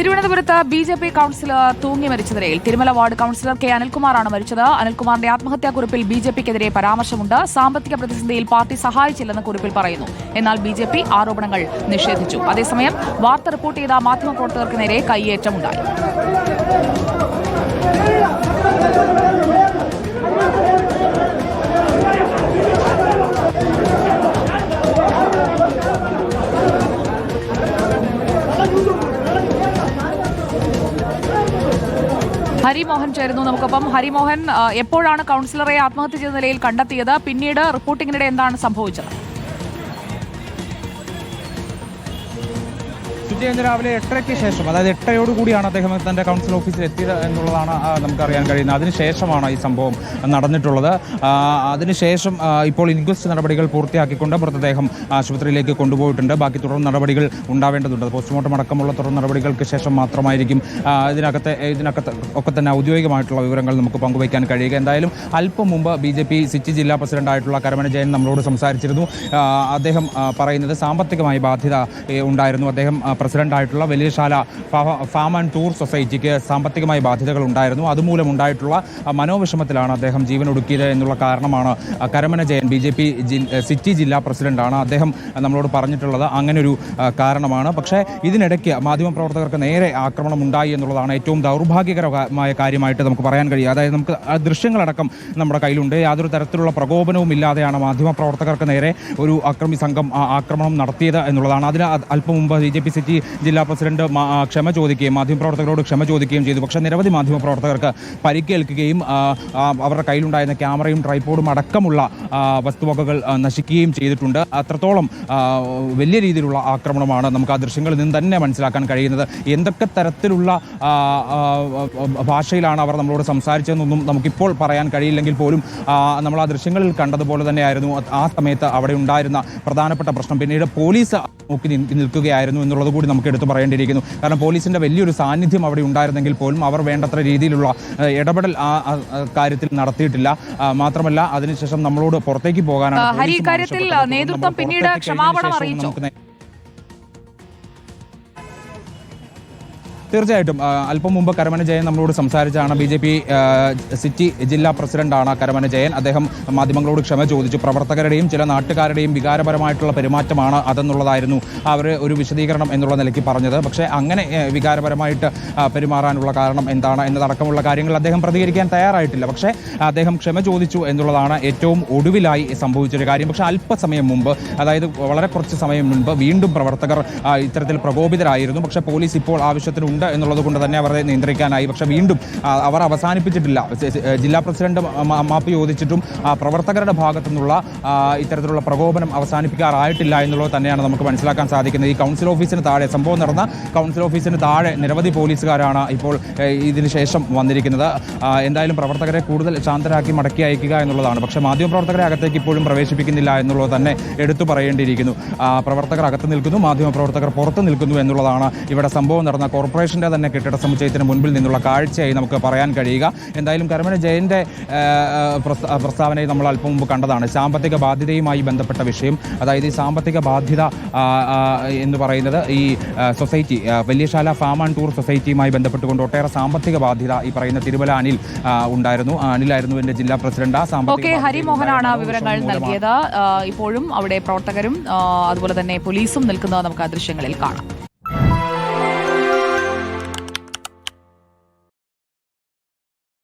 തിരുവനന്തപുരത്ത് B J P councillor തൂങ്ങി മരിച്ച നിലയിൽ തിരുമല വാർഡ് കൌൺസിലർ കെ അനിൽകുമാറാണ് മരിച്ചത്. അനിൽകുമാറിന്റെ ആത്മഹത്യാക്കുറിപ്പിൽ ബി ജെ പിക്കെതിരെ പരാമർശമുണ്ട്. സാമ്പത്തിക പ്രതിസന്ധിയിൽ പാർട്ടി സഹായിച്ചില്ലെന്ന് കുറിപ്പിൽ പറയുന്നു. എന്നാൽ ബി ജെ പി ആരോപണങ്ങൾ നിഷേധിച്ചു. അതേസമയം വാർത്ത റിപ്പോർട്ട് ചെയ്ത മാധ്യമപ്രവർത്തകർക്ക് നേരെ കയ്യേറ്റമുണ്ടായി. ഹരിമോഹൻ ചേരുന്നു നമുക്കൊപ്പം. ഹരിമോഹൻ എപ്പോഴാണ് കൗൺസിലറെ ആത്മഹത്യ ചെയ്ത നിലയിൽ കണ്ടെത്തിയത്? പിന്നീട് റിപ്പോർട്ടിങ്ങിനിടെ എന്താണ് സംഭവിച്ചത്? ഇന്ന് രാവിലെ എട്ടരയ്ക്ക് ശേഷം അതായത് എട്ടരയോട് കൂടിയാണ് അദ്ദേഹം തന്റെ കൗൺസിൽ ഓഫീസിൽ എത്തിയത് എന്നുള്ളതാണ് നമുക്ക് അറിയാൻ കഴിയുന്നത്. അതിനുശേഷമാണ് ഈ സംഭവം നടന്നിട്ടുള്ളത്. അതിനുശേഷം ഇപ്പോൾ ഇൻക്വസ്റ്റ് നടപടികൾ പൂർത്തിയാക്കിക്കൊണ്ട് മൃതദേഹം ആശുപത്രിയിലേക്ക് കൊണ്ടുപോയിട്ടുണ്ട്. ബാക്കി തുടർ നടപടികൾ ഉണ്ടാവേണ്ടതുണ്ട്. പോസ്റ്റ്മോർട്ടം അടക്കമുള്ള തുടർ നടപടികൾക്ക് ശേഷം മാത്രമായിരിക്കും ഇതിനകത്ത് ഇതിനകത്തെ ഒക്കെ തന്നെ ഔദ്യോഗികമായിട്ടുള്ള വിവരങ്ങൾ നമുക്ക് പങ്കുവയ്ക്കാൻ കഴിയുക. എന്തായാലും അല്പം മുമ്പ് ബി ജെ പി സിറ്റി ജില്ലാ പ്രസിഡന്റായിട്ടുള്ള കരമന ജയൻ നമ്മളോട് സംസാരിച്ചിരുന്നു. അദ്ദേഹം പറയുന്നത് സാമ്പത്തികമായി ബാധ്യത ഉണ്ടായിരുന്നു. അദ്ദേഹം പ്രസിഡന്റായിട്ടുള്ള വലിയശാല ഫാം ആൻഡ് ടൂർ സൊസൈറ്റിക്ക് സാമ്പത്തികമായി ബാധ്യതകൾ ഉണ്ടായിരുന്നു. അതുമൂലം ഉണ്ടായിട്ടുള്ള മനോവിഷമത്തിലാണ് അദ്ദേഹം ജീവൻ ഒടുക്കിയത് എന്നുള്ള കാരണമാണ് Karamana Jayan B J P city ജില്ലാ പ്രസിഡന്റാണ് അദ്ദേഹം നമ്മളോട് പറഞ്ഞിട്ടുള്ളത്. അങ്ങനൊരു കാരണമാണ്. പക്ഷേ ഇതിനിടയ്ക്ക് മാധ്യമപ്രവർത്തകർക്ക് നേരെ ആക്രമണം ഉണ്ടായി എന്നുള്ളതാണ് ഏറ്റവും ദൗർഭാഗ്യകരമായ കാര്യമായിട്ട് നമുക്ക് പറയാൻ കഴിയും അതായത് നമുക്ക് ദൃശ്യങ്ങളടക്കം നമ്മുടെ കയ്യിലുണ്ട്. യാതൊരു തരത്തിലുള്ള പ്രകോപനവും ഇല്ലാതെയാണ് മാധ്യമപ്രവർത്തകർക്ക് നേരെ ഒരു അക്രമി സംഘം ആക്രമണം നടത്തിയത് എന്നുള്ളതാണ്. അതിന് അല്പം മുമ്പ് ബി ജെ പി സിറ്റി ജില്ലാ പ്രസിഡന്റ് ക്ഷമ ചോദിക്കുകയും മാധ്യമപ്രവർത്തകരോട് ക്ഷമ ചോദിക്കുകയും ചെയ്തു. പക്ഷേ നിരവധി മാധ്യമപ്രവർത്തകർക്ക് പരിക്കേൽക്കുകയും അവരുടെ കയ്യിലുണ്ടായിരുന്ന ക്യാമറയും ട്രൈപ്പോഡും അടക്കമുള്ള വസ്തുവകകൾ നശിക്കുകയും ചെയ്തിട്ടുണ്ട്. അത്രത്തോളം വലിയ രീതിയിലുള്ള ആക്രമണമാണ് നമുക്ക് ആ ദൃശ്യങ്ങളിൽ നിന്ന് തന്നെ മനസ്സിലാക്കാൻ കഴിയുന്നത്. എന്തൊക്കെ തരത്തിലുള്ള ഭാഷയിലാണ് അവർ നമ്മളോട് സംസാരിച്ചതെന്നൊന്നും നമുക്കിപ്പോൾ പറയാൻ കഴിയില്ലെങ്കിൽ പോലും നമ്മൾ ആ ദൃശ്യങ്ങളിൽ കണ്ടതുപോലെ തന്നെയായിരുന്നു. ആ സമയത്ത് അവിടെ ഉണ്ടായിരുന്ന പ്രധാനപ്പെട്ട പ്രശ്നം. പിന്നീട് പോലീസ് നോക്കി നിൽക്കുകയായിരുന്നു എന്നുള്ളത് കൂടി നമുക്ക് എടുത്തു പറയേണ്ടിയിരിക്കുന്നു. കാരണം പോലീസിന്റെ വലിയൊരു സാന്നിധ്യം അവിടെ ഉണ്ടായിരുന്നെങ്കിൽ പോലും അവർ വേണ്ടത്ര രീതിയിലുള്ള ഇടപെടൽ ആ കാര്യത്തിൽ നടത്തിയിട്ടില്ല. മാത്രമല്ല അതിനുശേഷം നമ്മളോട് പുറത്തേക്ക് പോകാനാണ് നേതൃത്വം പിന്നീട് ക്ഷമാപണം അറിയിച്ചോ? തീർച്ചയായിട്ടും അല്പം മുമ്പ് കരമന ജയൻ നമ്മളോട് സംസാരിച്ചാണ് ബി ജെ പി സിറ്റി ജില്ലാ പ്രസിഡന്റാണ് കരമന ജയൻ. അദ്ദേഹം മാധ്യമങ്ങളോട് ക്ഷമ ചോദിച്ചു. പ്രവർത്തകരുടെയും ചില നാട്ടുകാരുടെയും വികാരപരമായിട്ടുള്ള പെരുമാറ്റമാണ് അതെന്നുള്ളതായിരുന്നു അവർ ഒരു വിശദീകരണം എന്നുള്ള നിലയ്ക്ക് പറഞ്ഞത്. പക്ഷേ അങ്ങനെ വികാരപരമായിട്ട് പെരുമാറാനുള്ള കാരണം എന്താണ് എന്നതടക്കമുള്ള കാര്യങ്ങൾ അദ്ദേഹം പ്രതികരിക്കാൻ തയ്യാറായിട്ടില്ല. പക്ഷേ അദ്ദേഹം ക്ഷമ ചോദിച്ചു എന്നുള്ളതാണ് ഏറ്റവും ഒടുവിലായി സംഭവിച്ചൊരു കാര്യം. പക്ഷേ അല്പസമയം മുമ്പ് അതായത് വളരെ കുറച്ച് സമയം മുൻപ് വീണ്ടും പ്രവർത്തകർ ഇത്തരത്തിൽ പ്രകോപിതരായിരുന്നു. പക്ഷേ പോലീസ് ഇപ്പോൾ ആവശ്യത്തിനുണ്ട് എന്നുള്ളത് കൊണ്ട് തന്നെ അവരെ നിയന്ത്രിക്കാനായി. പക്ഷേ വീണ്ടും അവർ അവസാനിപ്പിച്ചിട്ടില്ല. ജില്ലാ പ്രസിഡന്റ് മാപ്പ് ചോദിച്ചിട്ടും പ്രവർത്തകരുടെ ഭാഗത്തു നിന്നുള്ള ഇത്തരത്തിലുള്ള പ്രകോപനം അവസാനിപ്പിക്കാറായിട്ടില്ല എന്നുള്ളത് തന്നെയാണ് നമുക്ക് മനസ്സിലാക്കാൻ സാധിക്കുന്നത്. ഈ കൗൺസിൽ ഓഫീസിന് താഴെ സംഭവം നടന്ന കൗൺസിൽ ഓഫീസിന് താഴെ നിരവധി പോലീസുകാരാണ് ഇപ്പോൾ ഇതിന് ശേഷം വന്നിരിക്കുന്നത്. എന്തായാലും പ്രവർത്തകരെ കൂടുതൽ ശാന്തരാക്കി മടക്കി അയക്കുക എന്നുള്ളതാണ്. പക്ഷേ മാധ്യമപ്രവർത്തകരെ അകത്തേക്ക് ഇപ്പോഴും പ്രവേശിപ്പിക്കുന്നില്ല എന്നുള്ളത് തന്നെ എടുത്തു പറയേണ്ടിയിരിക്കുന്നു. പ്രവർത്തകർ അകത്ത് നിൽക്കുന്നു മാധ്യമപ്രവർത്തകർ പുറത്ത് നിൽക്കുന്നു എന്നുള്ളതാണ് ഇവിടെ സംഭവം നടന്ന. കോർപ്പറേഷന്റെ തന്നെ കെട്ടിട സമുച്ചയത്തിന് മുൻപിൽ നിന്നുള്ള കാഴ്ചയായി നമുക്ക് പറയാൻ കഴിയുക. എന്തായാലും കരമന ജയന്റെ പ്രസ്താവനയെ നമ്മൾ അല്പം മുമ്പ് കണ്ടതാണ്. സാമ്പത്തിക ബാധ്യതയുമായി ബന്ധപ്പെട്ട വിഷയം. അതായത് ഈ സാമ്പത്തിക ബാധ്യത എന്ന് പറയുന്നത് ഈ society Valiyasala farm and tour സൊസൈറ്റിയുമായി ബന്ധപ്പെട്ടുകൊണ്ട് ഒട്ടേറെ സാമ്പത്തിക ബാധ്യത ഈ പറയുന്ന തിരുമല അനിൽ ഉണ്ടായിരുന്നു. അനിലായിരുന്നു എന്റെ ജില്ലാ പ്രസിഡന്റ്. ആ സാമ്പത്തിക ഹരിമോഹനാണ് വിവരങ്ങൾ നൽകിയത്. ഇപ്പോഴും അവിടെ പ്രവർത്തകരും അതുപോലെ തന്നെ പോലീസും നിൽക്കുന്നത് നമുക്ക് ആ ദൃശ്യങ്ങളിൽ കാണാം.